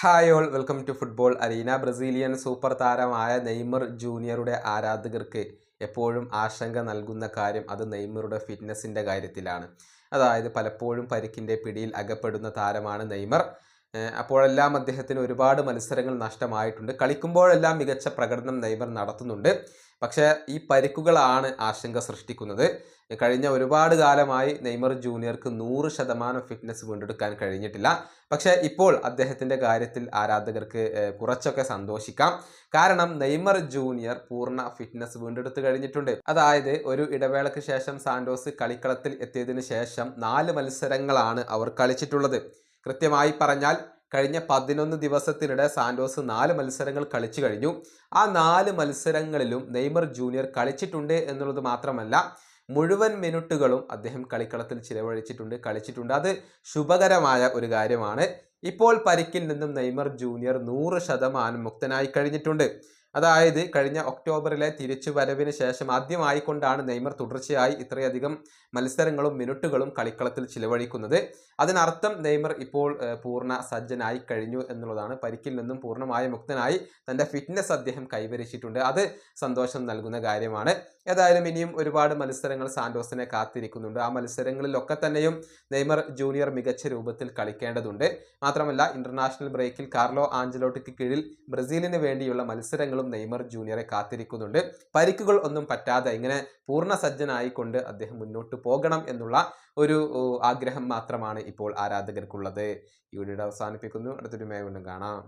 Hi all welcome to football arena. Brazilian super താരമായ Neymar ജൂനിയറുടെ ആരാധകർക്ക് എപ്പോഴും ആശങ്ക നൽകുന്ന കാര്യം അത് നെയ്മറുടെ ഫിറ്റ്നസിന്റെ കാര്യത്തിലാണ്. അതായത് പലപ്പോഴും പരിക്കിന്റെ പിടിയിൽ അകപ്പെടുന്ന താരമാണ് നെയ്മർ. അപ്പോഴെല്ലാം അദ്ദേഹത്തിന് ഒരുപാട് മത്സരങ്ങൾ നഷ്ടമായിട്ടുണ്ട്. കളിക്കുമ്പോഴെല്ലാം മികച്ച പ്രകടനം നെയ്മർ നടത്തുന്നുണ്ട്. പക്ഷേ ഈ പരിക്കുകളാണ് ആശങ്ക സൃഷ്ടിക്കുന്നത്. കഴിഞ്ഞ ഒരുപാട് കാലമായി നെയ്മർ ജൂനിയർക്ക് നൂറ് ശതമാനം ഫിറ്റ്നസ് വീണ്ടെടുക്കാൻ കഴിഞ്ഞിട്ടില്ല. പക്ഷേ ഇപ്പോൾ അദ്ദേഹത്തിന്റെ കാര്യത്തിൽ ആരാധകർക്ക് കുറച്ചൊക്കെ സന്തോഷിക്കാം. കാരണം നെയ്മർ ജൂനിയർ പൂർണ ഫിറ്റ്നസ് വീണ്ടെടുത്ത് കഴിഞ്ഞിട്ടുണ്ട്. അതായത് ഒരു ഇടവേളയ്ക്ക് ശേഷം സാന്റോസ് കളിക്കളത്തിൽ എത്തിയതിനു ശേഷം നാല് മത്സരങ്ങളാണ് അവർ കളിച്ചിട്ടുള്ളത്. കൃത്യമായി പറഞ്ഞാൽ കഴിഞ്ഞ പതിനൊന്ന് ദിവസത്തിനിടെ സാന്റോസ് നാല് മത്സരങ്ങൾ കളിച്ചു കഴിഞ്ഞു. ആ നാല് മത്സരങ്ങളിലും നെയ്മർ ജൂനിയർ കളിച്ചിട്ടുണ്ട് എന്നുള്ളത് മാത്രമല്ല മുഴുവൻ മിനിറ്റുകളും അദ്ദേഹം കളിക്കളത്തിൽ ചിലവഴിച്ചിട്ടുണ്ട് കളിച്ചിട്ടുണ്ട്. അത് ശുഭകരമായ ഒരു കാര്യമാണ്. ഇപ്പോൾ പരിക്കിൽ നിന്നും നെയ്മർ ജൂനിയർ നൂറ് ശതമാനം മുക്തനായി കഴിഞ്ഞിട്ടുണ്ട്. അതായത് കഴിഞ്ഞ ഒക്ടോബറിലെ തിരിച്ചു തിരിച്ചുവരവിന് ശേഷം ആദ്യമായിക്കൊണ്ടാണ് നെയ്മർ തുടർച്ചയായി ഇത്രയധികം മത്സരങ്ങളും മിനിറ്റുകളും കളിക്കളത്തിൽ ചിലവഴിക്കുന്നത്. അതിനർത്ഥം നെയ്മർ ഇപ്പോൾ പൂർണ സജ്ജനായി കഴിഞ്ഞു എന്നുള്ളതാണ്. പരിക്കിൽ നിന്നും പൂർണമായ മുക്തനായി തന്റെ ഫിറ്റ്നസ് അദ്ദേഹം കൈവരിച്ചിട്ടുണ്ട്. അത് സന്തോഷം നൽകുന്ന കാര്യമാണ്. ഏതായാലും ഇനിയും ഒരുപാട് മത്സരങ്ങൾ സാന്റോസിനെ കാത്തിരിക്കുന്നുണ്ട്. ആ മത്സരങ്ങളിലൊക്കെ തന്നെയും നെയ്മർ ജൂനിയർ മികച്ച രൂപത്തിൽ കളിക്കേണ്ടതുണ്ട്. മാത്രമല്ല ഇന്റർനാഷണൽ ബ്രേക്കിൽ കാർലോ ആഞ്ചലോട്ടിക്ക് കീഴിൽ ബ്രസീലിന് വേണ്ടിയുള്ള മത്സരങ്ങളും നെയ്മർ ജൂനിയറെ കാത്തിരിക്കുന്നുണ്ട്. പരിക്കുകൾ ഒന്നും പറ്റാതെ ഇങ്ങനെ പൂർണ സജ്ജനായിക്കൊണ്ട് അദ്ദേഹം മുന്നോട്ട് പോകണം എന്നുള്ള ഒരു ആഗ്രഹം മാത്രമാണ് ഇപ്പോൾ ആരാധകർക്കുള്ളത്. ഈ വീഡിയോ അവസാനിപ്പിക്കുന്നു. അടുത്തൊരു മേ വീണ്ടും കാണാം.